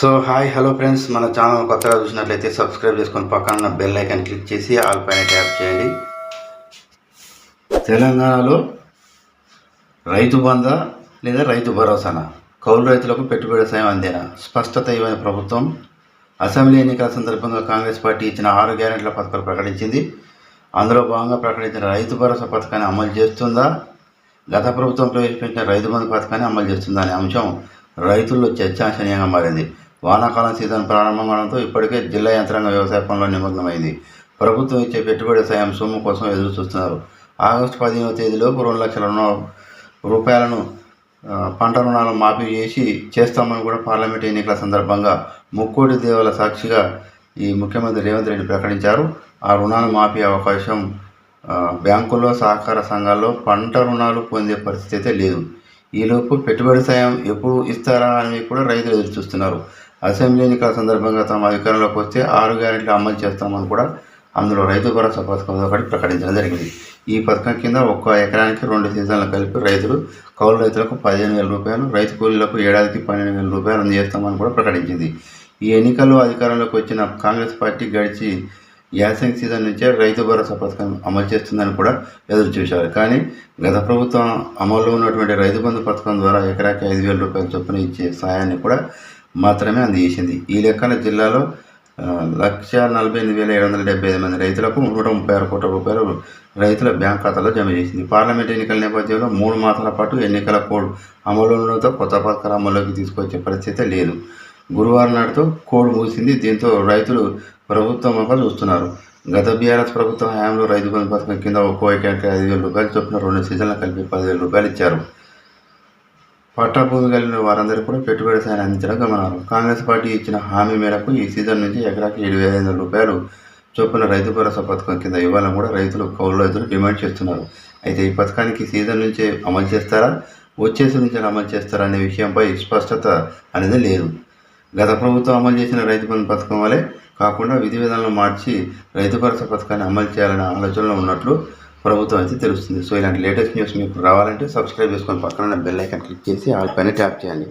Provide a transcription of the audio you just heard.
So hi hello friends. మన channel కొత్తగా చూసినట్లయితే సబ్స్క్రైబ్ చేసుకొని పక్కన బెల్ ఐకాన్ క్లిక్ చేసి ఆల్ పైన ట్యాప్ చేయండి. తెలంగాణలో రైతు బంధ లేదా రైతు భరోసానా? కౌలు రైతులకు పెట్టుబడి సాయం అందేనా? స్పష్టత ఇవ్వని ప్రభుత్వం అసెంబ్లీ ఎన్నికల సందర్భంగా కాంగ్రెస్ పార్టీ ఇచ్చిన ఆరు గ్యారెంట్ల పథకాలు ప్రకటించింది. అందులో భాగంగా ప్రకటించిన రైతు భరోసా పథకాన్ని అమలు చేస్తుందా? గత ప్రభుత్వం ప్రవేశపెట్టిన రైతు బంధు పథకాన్ని అమలు చేస్తుందా అనే అంశం రైతుల్లో చర్చాంశనీయంగా మారింది. వానాకాలం సీజన్ ప్రారంభం కావడంతో ఇప్పటికే జిల్లా యంత్రాంగం వ్యవసాయ పనుల్లో నిమగ్నమైంది. ప్రభుత్వం ఇచ్చే పెట్టుబడి సాయం సొమ్ము కోసం ఎదురు చూస్తున్నారు. ఆగస్టు పదిహేనవ తేదీలోపు రెండు లక్షల రూపాయలను పంట రుణాలు మాఫీ చేసి చేస్తామని కూడా పార్లమెంట్ ఎన్నికల సందర్భంగా ముక్కోటి దేవుల సాక్షిగా ఈ ముఖ్యమంత్రి రేవంత్ రెడ్డి ప్రకటించారు. ఆ రుణాలు మాఫీ అవకాశం బ్యాంకుల్లో సహకార సంఘాల్లో పంట రుణాలు పొందే పరిస్థితి అయితే లేదు. ఈలోపు పెట్టుబడి సాయం ఎప్పుడు ఇస్తారా అని కూడా రైతులు ఎదురు చూస్తున్నారు. అసెంబ్లీ ఎన్నికల సందర్భంగా తమ అధికారంలోకి వస్తే ఆరు గ్యారెంట్లు అమలు చేస్తామని కూడా అందులో రైతు భరోసా పథకం ఒకటి ప్రకటించడం జరిగింది. ఈ పథకం కింద ఒక్క ఎకరానికి రెండు సీజన్లు కలిపి రైతులు కౌలు రైతులకు పదిహేను వేల రూపాయలు రైతు కూలీలకు ఏడాదికి పన్నెండు వేల రూపాయలు అందజేస్తామని కూడా ప్రకటించింది. ఈ ఎన్నికల్లో అధికారంలోకి వచ్చిన కాంగ్రెస్ పార్టీ గడిచి యాసంగి సీజన్ నుంచే రైతు భరోసా పథకం అమలు చేస్తుందని కూడా ఎదురు చూశారు. కానీ గత ప్రభుత్వం అమల్లో ఉన్నటువంటి రైతు బంధు పథకం ద్వారా ఎకరాకి ఐదు వేల రూపాయల చొప్పున ఇచ్చే సాయాన్ని కూడా మాత్రమే అందజేసింది ఈ లెక్కన జిల్లాలో లక్ష నలభై ఎనిమిది వేల ఏడు వందల డెబ్బై ఐదు మంది రైతులకు నూట ముప్పై ఆరు కోట్ల రూపాయలు రైతుల బ్యాంక్ ఖాతాలో జమ చేసింది. పార్లమెంట్ ఎన్నికల నేపథ్యంలో మూడు మాసాల పాటు ఎన్నికల కోడ్ అమలుతో కొత్త పథకాలు అమల్లోకి తీసుకొచ్చే పరిస్థితి లేదు. గురువారం నాటితో కోడ్ ముగిసింది. దీంతో రైతులు ప్రభుత్వం వంక చూస్తున్నారు. గత బీఆర్ఎస్ ప్రభుత్వం హయాంలో రైతు బంధు పథకం కింద ఒక్కో ఎకరానికి ఐదు వేల రూపాయలు చొప్పున రెండు సీజన్లు కలిపి పదివేల రూపాయలు ఇచ్చారు. పట్టా భూమి కలిగిన వారందరికీ కూడా పెట్టుబడి సాయం అందించడం గమనాలు కాంగ్రెస్ పార్టీ ఇచ్చిన హామీ మేరకు ఈ సీజన్ నుంచి ఎకరాకి ఏడు వేల ఐదు వందల రూపాయలు చొప్పున రైతు భరోసా పథకం కింద ఇవ్వాలని కూడా రైతులు కౌలు రైతులు డిమాండ్ చేస్తున్నారు. అయితే ఈ పథకానికి సీజన్ నుంచే అమలు చేస్తారా? వచ్చే సీజన్ అమలు చేస్తారా అనే విషయంపై స్పష్టత అనేది లేదు. గత ప్రభుత్వం అమలు చేసిన రైతు బంధు పథకం వలె కాకుండా విధి విధానాలను మార్చి రైతు భరోసా పథకాన్ని అమలు చేయాలనే ఆలోచనలో ఉన్నట్లు ప్రభుత్వం అయితే తెలుస్తుంది. సో ఇలాంటి లేటెస్ట్ న్యూస్ మీకు రావాలంటే సబ్స్క్రైబ్ చేసుకొని పక్కన బెల్ ఐకాన్ క్లిక్ చేసి ఆల్ పైన ట్యాప్ చేయండి.